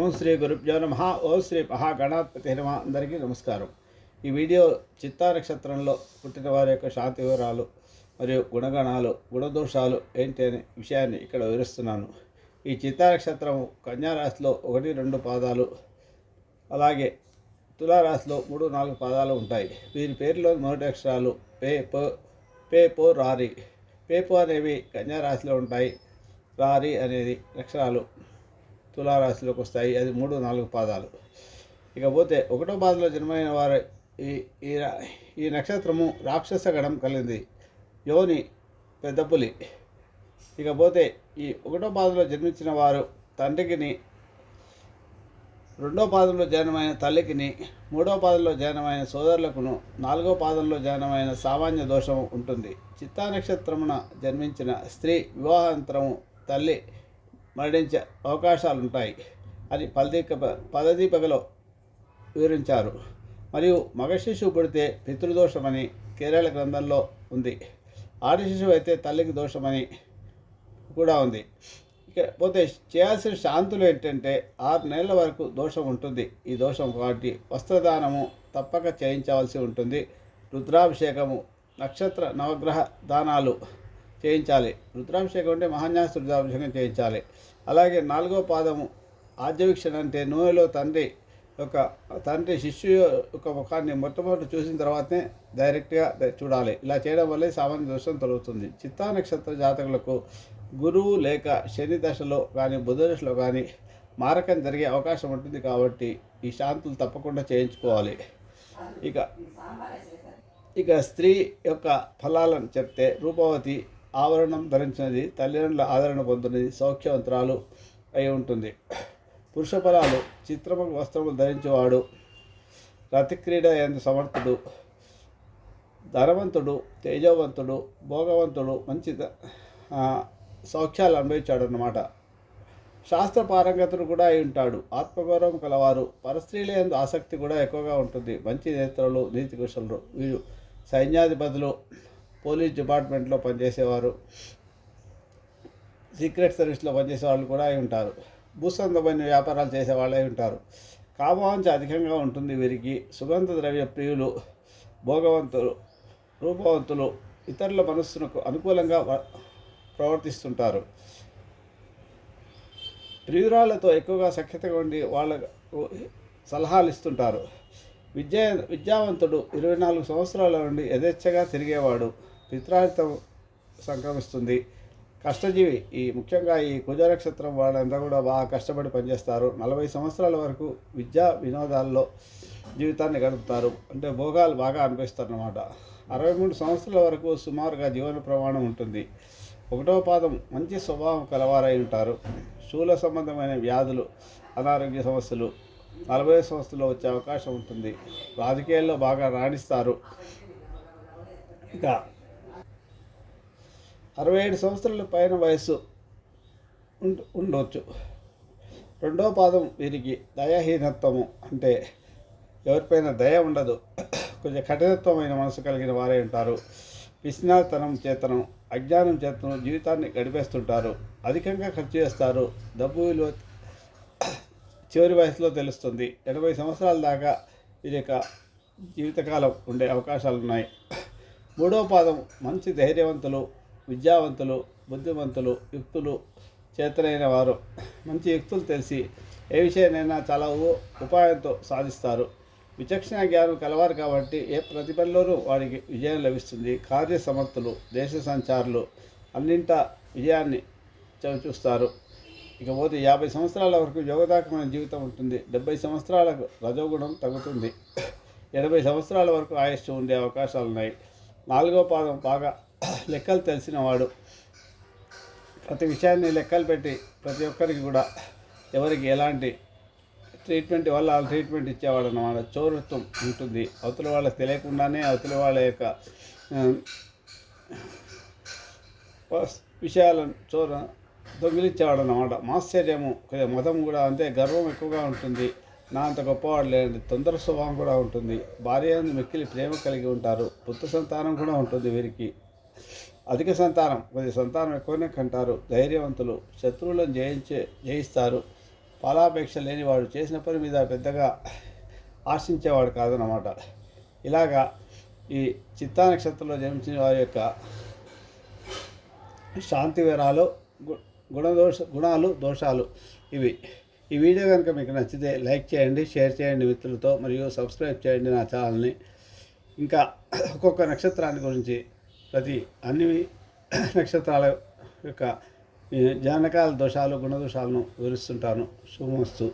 ఓం శ్రీ గురుభ్యో నమ. ఓం శ్రీ మహాగణాధిపతి నమ. అందరికీ నమస్కారం. ఈ వీడియో చిత్తా నక్షత్రంలో పుట్టిన వారి యొక్క శాంతి వివరాలు మరియు గుణగణాలు గుణదోషాలు ఏంటి అనే విషయాన్ని ఇక్కడ వివరిస్తున్నాను. ఈ చిత్తా నక్షత్రం కన్యారాశిలో ఒకటి రెండు పాదాలు అలాగే తులారాశిలో మూడు నాలుగు పాదాలు ఉంటాయి. వీరి పేరులో మొదటి అక్షరాలు పే పో పే పో రారి పేపు అనేవి కన్యారాశిలో ఉంటాయి. రారి అనేది అక్షరాలు. తులారాశిలోకి వస్తాయి. అది మూడు నాలుగు పాదాలు. ఇకపోతే ఒకటో పాదంలో జన్మైన వారు ఈ ఈ ఈ నక్షత్రము రాక్షస గణం కలిగింది. యోని పెద్ద పులి. ఇకపోతే ఈ ఒకటో పాదంలో జన్మించిన వారు తండ్రికిని రెండో పాదంలో జనమైన తల్లికిని మూడో పాదంలో జనమైన సోదరులకును నాలుగో పాదంలో జనమైన సామాన్య దోషం ఉంటుంది. చిత్తా నక్షత్రమున జన్మించిన స్త్రీ వివాహాంతరము తల్లి మరణించే అవకాశాలు ఉంటాయి అని పదదీక పదదీపకలో వివరించారు. మరియు మగ శిశువు పుడితే పితృదోషమని కేరళ గ్రంథంలో ఉంది. ఆడి శిశువు అయితే తల్లికి దోషమని కూడా ఉంది. ఇక పోతే చేయాల్సిన శాంతులు ఏంటంటే ఆరు నెలల వరకు దోషం ఉంటుంది. ఈ దోషం కాబట్టి వస్త్రదానము తప్పక చేయించవలసి ఉంటుంది. రుద్రాభిషేకము నక్షత్ర నవగ్రహ దానాలు చేయించాలి. రుద్రాభిషేకం అంటే మహాన్యాస రుద్రాభిషేకం చేయించాలి. అలాగే నాలుగో పాదము ఆద్యవీక్షణ అంటే నూనెలో తండ్రి యొక్క తండ్రి శిష్యు యొక్క ముఖాన్ని మొట్టమొదటి చూసిన తర్వాతనే డైరెక్ట్గా చూడాలి. ఇలా చేయడం వల్లే సామాన్య దోషం తొలగుతుంది. చిత్తా నక్షత్ర జాతకులకు గురువు లేక శని దశలో కానీ బుధ దశలో కానీ మారకం జరిగే అవకాశం ఉంటుంది కాబట్టి ఈ శాంతులు తప్పకుండా చేయించుకోవాలి. ఇక ఇక స్త్రీ యొక్క ఫలాలను చెప్తే రూపవతి ఆవరణం ధరించినది తల్లిదండ్రుల ఆదరణ పొందినది సౌఖ్యవంతరాలు అయి ఉంటుంది. పురుష ఫలాలు చిత్రము వస్త్రములు ధరించేవాడు రతిక్రీడ ఎందు సమర్థుడు. ధనవంతుడు తేజవంతుడు భోగవంతుడు మంచి సౌఖ్యాలు అనుభవించాడు అన్నమాట శాస్త్ర పారంగతుడు కూడా అయి ఉంటాడు. ఆత్మగౌరవం కలవారు. పరస్త్రీల ఎందు ఆసక్తి కూడా ఎక్కువగా ఉంటుంది. మంచి నేత్రులు నీతి కుశలు వీరు సైన్యాధిపతులు. పోలీస్ డిపార్ట్మెంట్లో పనిచేసేవారు. సీక్రెట్ సర్వీస్లో పనిచేసే వాళ్ళు కూడా అయి ఉంటారు. భూసంతమైన వ్యాపారాలు చేసే వాళ్ళే ఉంటారు. కామవాంఛ అధికంగా ఉంటుంది వీరికి. సుగంధ ద్రవ్య ప్రియులు భోగవంతులు రూపవంతులు ఇతరుల మనస్సునకు అనుకూలంగా ప్రవర్తిస్తుంటారు. ప్రియురాలతో ఎక్కువగా సఖ్యతగా ఉండి వాళ్ళకు సలహాలు ఇస్తుంటారు. విద్య విద్యావంతుడు ఇరవై నాలుగు సంవత్సరాల నుండి యథేచ్ఛగా తిరిగేవాడు. పిత్రాహితం సంక్రమిస్తుంది. కష్టజీవి ఈ ముఖ్యంగా ఈ కుజ నక్షత్రం వాళ్ళంతా కూడా బాగా కష్టపడి పనిచేస్తారు. నలభై సంవత్సరాల వరకు విద్యా వినోదాల్లో జీవితాన్ని గడుపుతారు. అంటే భోగాలు బాగా అనిపిస్తారు అరవై మూడు సంవత్సరాల వరకు సుమారుగా జీవన ప్రమాణం ఉంటుంది. ఒకటవ పాదం మంచి స్వభావం కలవారై ఉంటారు. శూల సంబంధమైన వ్యాధులు అనారోగ్య సమస్యలు నలభై సంవత్సరాల్లో వచ్చే అవకాశం ఉంటుంది. రాజకీయాల్లో బాగా రాణిస్తారు. ఇక అరవై ఏడు సంవత్సరాల పైన వయస్సు ఉండవచ్చు రెండో పాదం వీరికి దయాహీనత్వము అంటే ఎవరిపైన దయ ఉండదు. కొంచెం కఠినత్వమైన మనసు కలిగిన వారే ఉంటారు. పిసినాతనం చేతనం అజ్ఞానం చేతనం జీవితాన్ని గడిపేస్తుంటారు. అధికంగా ఖర్చు చేస్తారు. డబ్బు విలువ చివరి వయసులో తెలుస్తుంది. ఎనభై సంవత్సరాల దాకా వీరి యొక్క జీవితకాలం ఉండే అవకాశాలు ఉన్నాయి మూడో పాదం మంచి ధైర్యవంతులు విద్యావంతులు బుద్ధిమంతులు యుక్తులు చేతనైన వారు. మంచి యుక్తులు తెలిసి ఏ విషయాన్నైనా చాలా ఉపాయంతో సాధిస్తారు. విచక్షణ జ్ఞానం కలవారు కాబట్టి ఏ ప్రతిభల్లోనూ వారికి విజయం లభిస్తుంది. కార్య సమర్థులు దేశ సంచారులు అన్నింటా విజయాన్ని చవి చూస్తారు. ఇకపోతే యాభై సంవత్సరాల వరకు యోగదాకమైన జీవితం ఉంటుంది. డెబ్బై సంవత్సరాలకు రజోగుణం తగ్గుతుంది. ఎనభై సంవత్సరాల వరకు ఆయుష్ ఉండే అవకాశాలు ఉన్నాయి నాలుగో పాదం బాగా లెక్కలు తెలిసినవాడు ప్రతి విషయాన్ని లెక్కలు పెట్టి ప్రతి ఒక్కరికి కూడా ఎవరికి ఎలాంటి ట్రీట్మెంట్ వల్ల వాళ్ళు ట్రీట్మెంట్ ఇచ్చేవాడు అన్నమాట. చౌరత్వం ఉంటుంది. అవతల వాళ్ళకి తెలియకుండానే అవతల వాళ్ళ యొక్క విషయాలను చోర దొంగిలించేవాడు అన్నమాట. మాశ్చర్యము కొద్దిగా మతం కూడా అంతే గర్వం ఎక్కువగా ఉంటుంది. నా అంత గొప్పవాడు లేదండి తొందర స్వభావం కూడా ఉంటుంది. భార్య మిక్కిలి ప్రేమ కలిగి ఉంటారు. పుత్ర సంతానం కూడా ఉంటుంది వీరికి. అధిక సంతానం కొద్ది సంతానం ఎక్కువనే కంటారు. ధైర్యవంతులు శత్రువులను జయించే జయిస్తారు. ఫలాపేక్ష లేనివాడు చేసిన పని మీద పెద్దగా ఆశించేవాడు కాదన్నమాట. ఇలాగా ఈ చిత్తా నక్షత్రంలో జన్మించిన వారి యొక్క శాంతి వివరాలు గుణదోష గుణాలు దోషాలు ఇవి. ఈ వీడియో కనుక మీకు నచ్చితే లైక్ చేయండి షేర్ చేయండి మిత్రులతో మరియు సబ్స్క్రైబ్ చేయండి నా ఛానల్ని. ఇంకా ఒక్కొక్క నక్షత్రాన్ని గురించి ప్రతి అన్ని నక్షత్రాల యొక్క జానకాల దోషాలు గుణదోషాలను వివరిస్తుంటాను. శుభమస్తు.